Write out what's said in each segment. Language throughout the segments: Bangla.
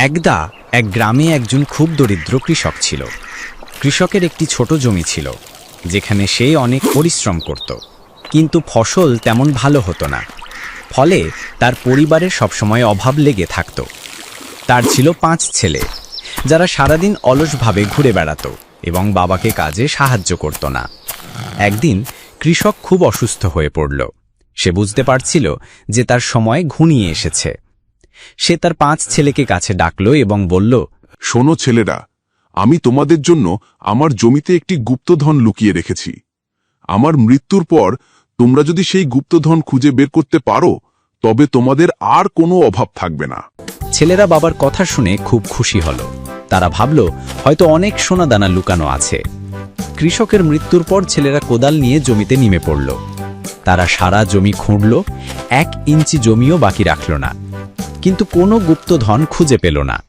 একদা এক গ্রামে একজন খুব দরিদ্র কৃষক ছিল। কৃষকের একটি ছোট জমি ছিল, যেখানে সে অনেক পরিশ্রম করত। কিন্তু ফসল তেমন ভালো হতো না। ফলে তার পরিবারের সবসময় অভাব লেগে থাকত। তার ছিল পাঁচ ছেলে, যারা সারাদিন অলসভাবে ঘুরে বেড়াতো এবং বাবাকে কাজে সাহায্য করত না। একদিন কৃষক খুব অসুস্থ হয়ে পড়ল। সে বুঝতে পারছিল যে তার সময় ঘুনিয়ে এসেছে। সে তার পাঁচ ছেলেকে কাছে ডাকল এবং বলল শোনো ছেলেরা আমি তোমাদের জন্য আমার জমিতে একটি গুপ্তধন লুকিয়ে রেখেছি। আমার মৃত্যুর পর তোমরা যদি সেই গুপ্তধন খুঁজে বের করতে পারো তবে তোমাদের আর কোনো অভাব থাকবে না। ছেলেরা বাবার কথা শুনে খুব খুশি হল। তারা ভাবল হয়তো অনেক সোনাদানা লুকানো আছে। কৃষকের মৃত্যুর পর ছেলেরা কোদাল নিয়ে জমিতে নেমে পড়ল। তারা সারা জমি খুঁড়ল এক ইঞ্চি জমিও বাকি রাখল না। কিন্তু কোনো গুপ্তধন খুঁজে পেল না।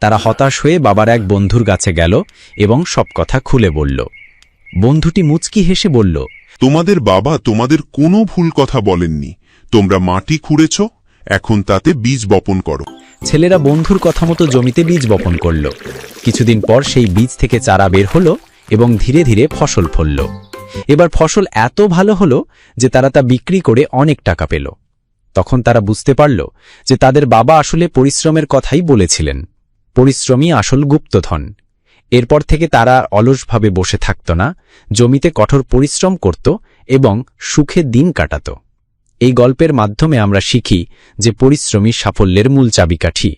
তারা হতাশ হয়ে বাবার এক বন্ধুর কাছে গেল এবং সব কথা খুলে বলল। বন্ধুটি মুচকি হেসে বলল তোমাদের বাবা তোমাদের কোনো ভুল কথা বলেননি। তোমরা মাটি খুঁড়েছ এখন তাতে বীজ বপন করো। ছেলেরা বন্ধুর কথা মতো জমিতে বীজ বপন করল। কিছুদিন পর সেই বীজ থেকে চারা বের হলো এবং ধীরে ধীরে ফসল ফলল। এবার ফসল এত ভালো হলো যে তারা তা বিক্রি করে অনেক টাকা পেল। তখন তারা বুঝতে পারল যে তাদের বাবা আসলে পরিশ্রমের কথাই বলেছিলেন। পরিশ্রমী আসল গুপ্তধন। এরপর থেকে তারা অলসভাবে বসে থাকত না, জমিতে কঠোর পরিশ্রম করত এবং সুখে দিন কাটাত। এই গল্পের মাধ্যমে আমরা শিখি যে পরিশ্রমী সাফল্যের মূল চাবিকাঠি।